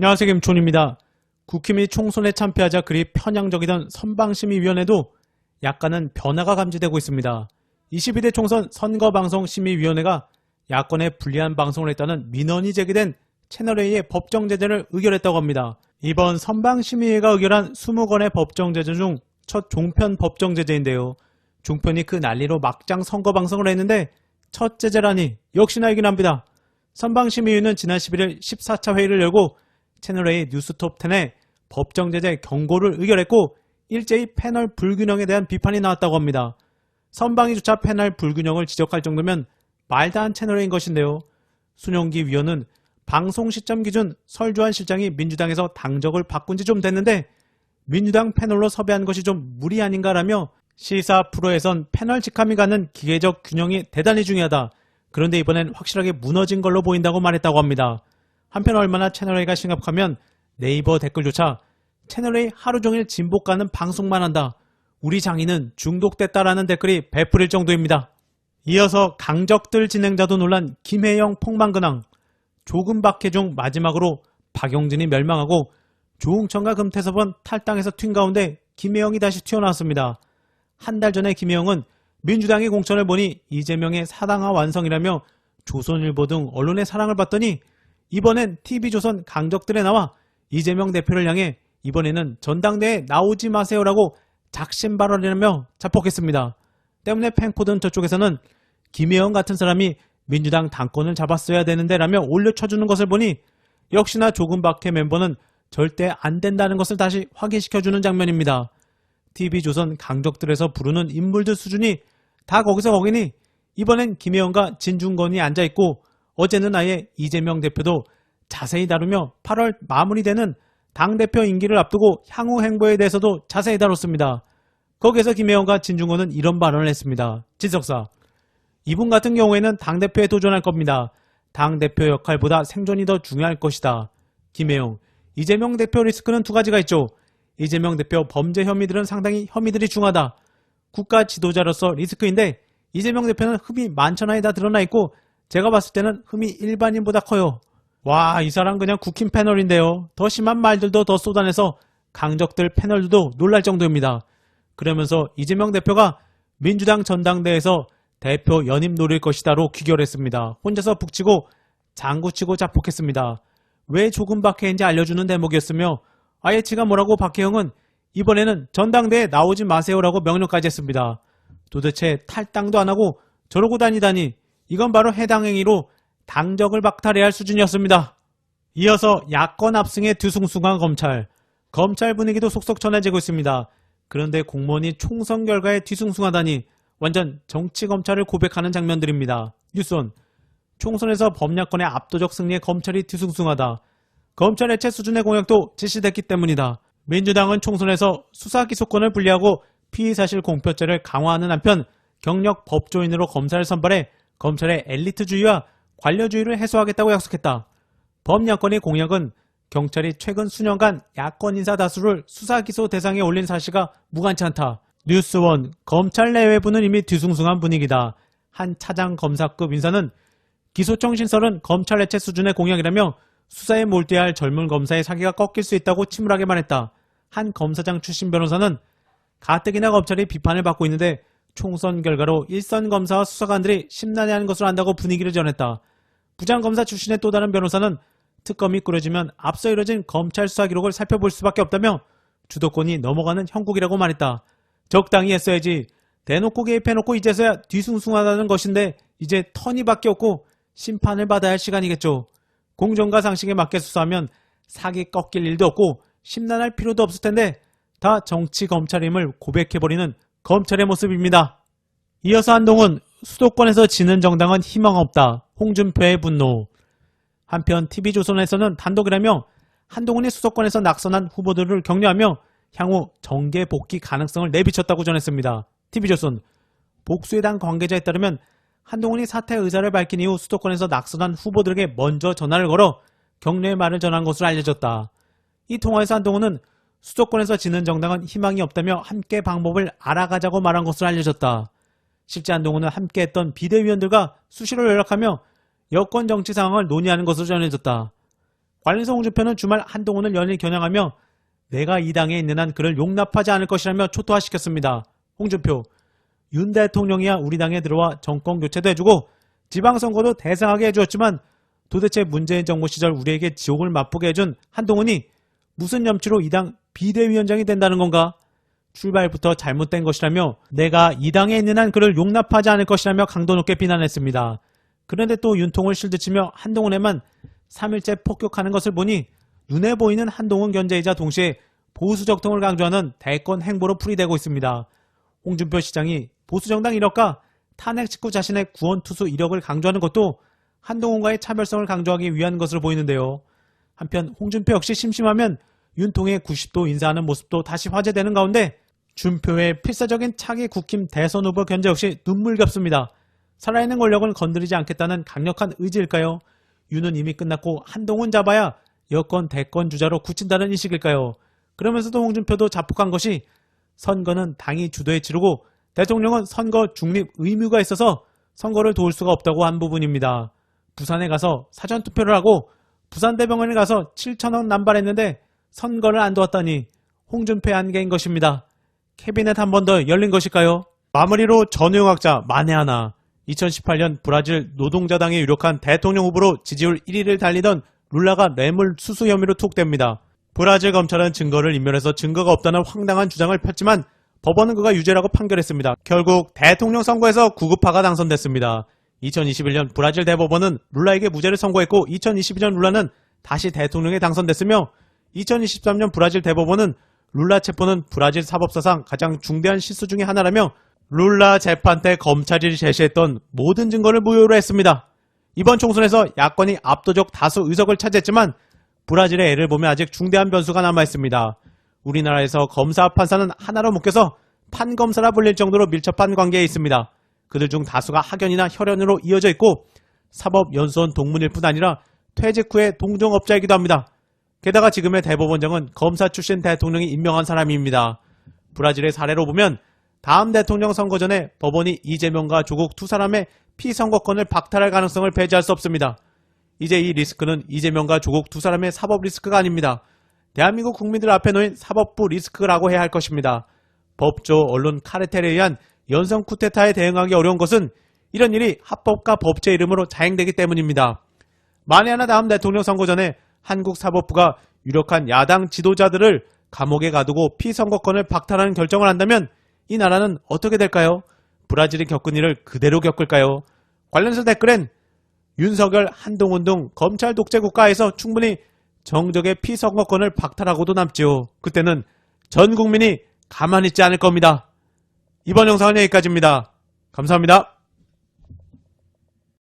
안녕하세요 김촌입니다. 국힘이 총선에 참패하자 그리 편향적이던 선방심의위원회도 약간은 변화가 감지되고 있습니다. 22대 총선 선거방송심의위원회가 야권에 불리한 방송을 했다는 민원이 제기된 채널A의 법정 제재를 의결했다고 합니다. 이번 선방심의회가 의결한 20건의 법정 제재 중 첫 종편 법정 제재인데요. 종편이 그 난리로 막장 선거방송을 했는데 첫 제재라니 역시나 이긴 합니다. 선방심의위는 지난 11일 14차 회의를 열고 채널A 뉴스톱 10에 법정 제재 경고를 의결했고 일제히 패널 불균형에 대한 비판이 나왔다고 합니다. 선방위조차 패널 불균형을 지적할 정도면 말도 안 채널A인 것인데요. 순영기 위원은 방송 시점 기준 설주한 실장이 민주당에서 당적을 바꾼 지 좀 됐는데 민주당 패널로 섭외한 것이 좀 무리 아닌가라며 시사 프로에선 패널 직함이 갖는 기계적 균형이 대단히 중요하다. 그런데 이번엔 확실하게 무너진 걸로 보인다고 말했다고 합니다. 한편 얼마나 채널A가 심각하면 네이버 댓글조차 채널A 하루 종일 진복가는 방송만 한다. 우리 장인은 중독됐다라는 댓글이 베풀릴 정도입니다. 이어서 강적들 진행자도 논란 김혜영 폭망근황 조금 박해 중 마지막으로 박용진이 멸망하고 조홍천과 금태섭은 탈당해서 튄 가운데 김혜영이 다시 튀어나왔습니다. 한 달 전에 김혜영은 민주당의 공천을 보니 이재명의 사당화 완성이라며 조선일보 등 언론의 사랑을 받더니 이번엔 TV조선 강적들에 나와 이재명 대표를 향해 이번에는 전당대에 나오지 마세요라고 작심 발언이라며 자폭했습니다. 때문에 팬코든 저쪽에서는 김혜영 같은 사람이 민주당 당권을 잡았어야 되는데 라며 올려쳐주는 것을 보니 역시나 조금 박해 멤버는 절대 안 된다는 것을 다시 확인시켜주는 장면입니다. TV조선 강적들에서 부르는 인물들 수준이 다 거기서 거기니 이번엔 김혜영과 진중건이 앉아있고 어제는 아예 이재명 대표도 자세히 다루며 8월 마무리되는 당대표 임기를 앞두고 향후 행보에 대해서도 자세히 다뤘습니다. 거기에서 김혜영과 진중건은 이런 발언을 했습니다. 진석사 이분 같은 경우에는 당대표에 도전할 겁니다. 당대표 역할보다 생존이 더 중요할 것이다. 김혜영 이재명 대표 리스크는 두 가지가 있죠. 이재명 대표 범죄 혐의들은 상당히 혐의들이 중하다. 국가 지도자로서 리스크인데 이재명 대표는 흠이 만천하에 다 드러나 있고 제가 봤을 때는 흠이 일반인보다 커요. 와, 이 사람 그냥 국힘 패널인데요. 더 심한 말들도 더 쏟아내서 강적들 패널들도 놀랄 정도입니다. 그러면서 이재명 대표가 민주당 전당대회에서 대표 연임 노릴 것이다로 귀결했습니다. 혼자서 북치고 장구치고 자폭했습니다. 왜 조금 박해인지 알려주는 대목이었으며 아예 지가 뭐라고 박혜영은 이번에는 전당대에 나오지 마세요라고 명령까지 했습니다. 도대체 탈당도 안 하고 저러고 다니다니 이건 바로 해당 행위로 당적을 박탈해야 할 수준이었습니다. 이어서 야권 압승에 뒤숭숭한 검찰. 검찰 분위기도 속속 전해지고 있습니다. 그런데 공무원이 총선 결과에 뒤숭숭하다니 완전 정치 검찰을 고백하는 장면들입니다. 뉴스원. 총선에서 범야권의 압도적 승리에 검찰이 뒤숭숭하다. 검찰 해체 수준의 공약도実施됐기 때문이다. 민주당은 총선에서 수사기소권을 분리하고 피의사실 공표죄를 강화하는 한편 경력 법조인으로 검사를 선발해 검찰의 엘리트주의와 관료주의를 해소하겠다고 약속했다. 범야권의 공약은 경찰이 최근 수년간 야권 인사 다수를 수사 기소 대상에 올린 사실과 무관치 않다. 뉴스원 검찰 내외부는 이미 뒤숭숭한 분위기다. 한 차장 검사급 인사는 기소청 신설은 검찰 해체 수준의 공약이라며 수사에 몰두할 젊은 검사의 사기가 꺾일 수 있다고 침울하게 말했다. 한 검사장 출신 변호사는 가뜩이나 검찰이 비판을 받고 있는데 총선 결과로 일선 검사와 수사관들이 심란해하는 것을 안다고 분위기를 전했다. 부장검사 출신의 또 다른 변호사는 특검이 꾸려지면 앞서 이뤄진 검찰 수사 기록을 살펴볼 수밖에 없다며 주도권이 넘어가는 형국이라고 말했다. 적당히 했어야지. 대놓고 개입해놓고 이제서야 뒤숭숭하다는 것인데 이제 턴이 밖에 없고 심판을 받아야 할 시간이겠죠. 공정과 상식에 맞게 수사하면 사기 꺾일 일도 없고 심란할 필요도 없을 텐데 다 정치 검찰임을 고백해버리는 검찰의 모습입니다. 이어서 한동훈 수도권에서 지는 정당은 희망 없다. 홍준표의 분노. 한편 TV조선에서는 단독이라며 한동훈이 수도권에서 낙선한 후보들을 격려하며 향후 정계 복귀 가능성을 내비쳤다고 전했습니다. TV조선 복수에 대한 관계자에 따르면 한동훈이 사퇴 의사를 밝힌 이후 수도권에서 낙선한 후보들에게 먼저 전화를 걸어 격려의 말을 전한 것으로 알려졌다. 이 통화에서 한동훈은 수도권에서 지는 정당은 희망이 없다며 함께 방법을 알아가자고 말한 것으로 알려졌다. 실제 한동훈은 함께했던 비대위원들과 수시로 연락하며 여권 정치 상황을 논의하는 것으로 전해졌다. 관련해서 홍준표는 주말 한동훈을 연일 겨냥하며 내가 이 당에 있는 한 그를 용납하지 않을 것이라며 초토화시켰습니다. 홍준표 윤 대통령이야 우리 당에 들어와 정권 교체도 해주고 지방선거도 대상하게 해주었지만 도대체 문재인 정부 시절 우리에게 지옥을 맛보게 해준 한동훈이 무슨 염치로 이 당 비대위원장이 된다는 건가? 출발부터 잘못된 것이라며 내가 이 당에 있는 한 그를 용납하지 않을 것이라며 강도 높게 비난했습니다. 그런데 또 윤통을 실드치며 한동훈에만 3일째 폭격하는 것을 보니 눈에 보이는 한동훈 견제이자 동시에 보수적통을 강조하는 대권 행보로 풀이되고 있습니다. 홍준표 시장이 보수정당 이력과 탄핵 직후 자신의 구원투수 이력을 강조하는 것도 한동훈과의 차별성을 강조하기 위한 것으로 보이는데요. 한편 홍준표 역시 심심하면 윤통의 90도 인사하는 모습도 다시 화제되는 가운데 준표의 필사적인 차기 국힘 대선 후보 견제 역시 눈물겹습니다. 살아있는 권력은 건드리지 않겠다는 강력한 의지일까요? 윤은 이미 끝났고 한동훈 잡아야 여권 대권 주자로 굳힌다는 인식일까요? 그러면서도 홍준표도 자폭한 것이 선거는 당이 주도해 치르고 대통령은 선거 중립 의무가 있어서 선거를 도울 수가 없다고 한 부분입니다. 부산에 가서 사전투표를 하고 부산대병원에 가서 7천원 남발했는데 선거를 안 도왔다니 홍준표의 한계인 것입니다. 캐비넷 한 번 더 열린 것일까요? 마무리로 전우영학자 만에 하나 2018년 브라질 노동자당에 유력한 대통령 후보로 지지율 1위를 달리던 룰라가 뇌물 수수 혐의로 툭댑니다. 브라질 검찰은 증거를 인멸해서 증거가 없다는 황당한 주장을 폈지만 법원은 그가 유죄라고 판결했습니다. 결국 대통령 선거에서 구급파가 당선됐습니다. 2021년 브라질 대법원은 룰라에게 무죄를 선고했고 2022년 룰라는 다시 대통령에 당선됐으며 2023년 브라질 대법원은 룰라 체포는 브라질 사법사상 가장 중대한 실수 중의 하나라며 룰라 재판 때 검찰이 제시했던 모든 증거를 무효로 했습니다. 이번 총선에서 야권이 압도적 다수 의석을 차지했지만 브라질의 애를 보면 아직 중대한 변수가 남아있습니다. 우리나라에서 검사 판사는 하나로 묶여서 판검사라 불릴 정도로 밀접한 관계에 있습니다. 그들 중 다수가 학연이나 혈연으로 이어져 있고 사법연수원 동문일 뿐 아니라 퇴직 후에 동종업자이기도 합니다. 게다가 지금의 대법원장은 검사 출신 대통령이 임명한 사람입니다. 브라질의 사례로 보면 다음 대통령 선거 전에 법원이 이재명과 조국 두 사람의 피선거권을 박탈할 가능성을 배제할 수 없습니다. 이제 이 리스크는 이재명과 조국 두 사람의 사법 리스크가 아닙니다. 대한민국 국민들 앞에 놓인 사법부 리스크라고 해야 할 것입니다. 법조, 언론, 카르텔에 의한 연성 쿠데타에 대응하기 어려운 것은 이런 일이 합법과 법제 이름으로 자행되기 때문입니다. 만에 하나 다음 대통령 선거 전에 한국 사법부가 유력한 야당 지도자들을 감옥에 가두고 피선거권을 박탈하는 결정을 한다면 이 나라는 어떻게 될까요? 브라질이 겪은 일을 그대로 겪을까요? 관련해서 댓글엔 윤석열, 한동훈 등 검찰 독재 국가에서 충분히 정적의 피선거권을 박탈하고도 남지요. 그때는 전 국민이 가만히 있지 않을 겁니다. 이번 영상은 여기까지입니다. 감사합니다.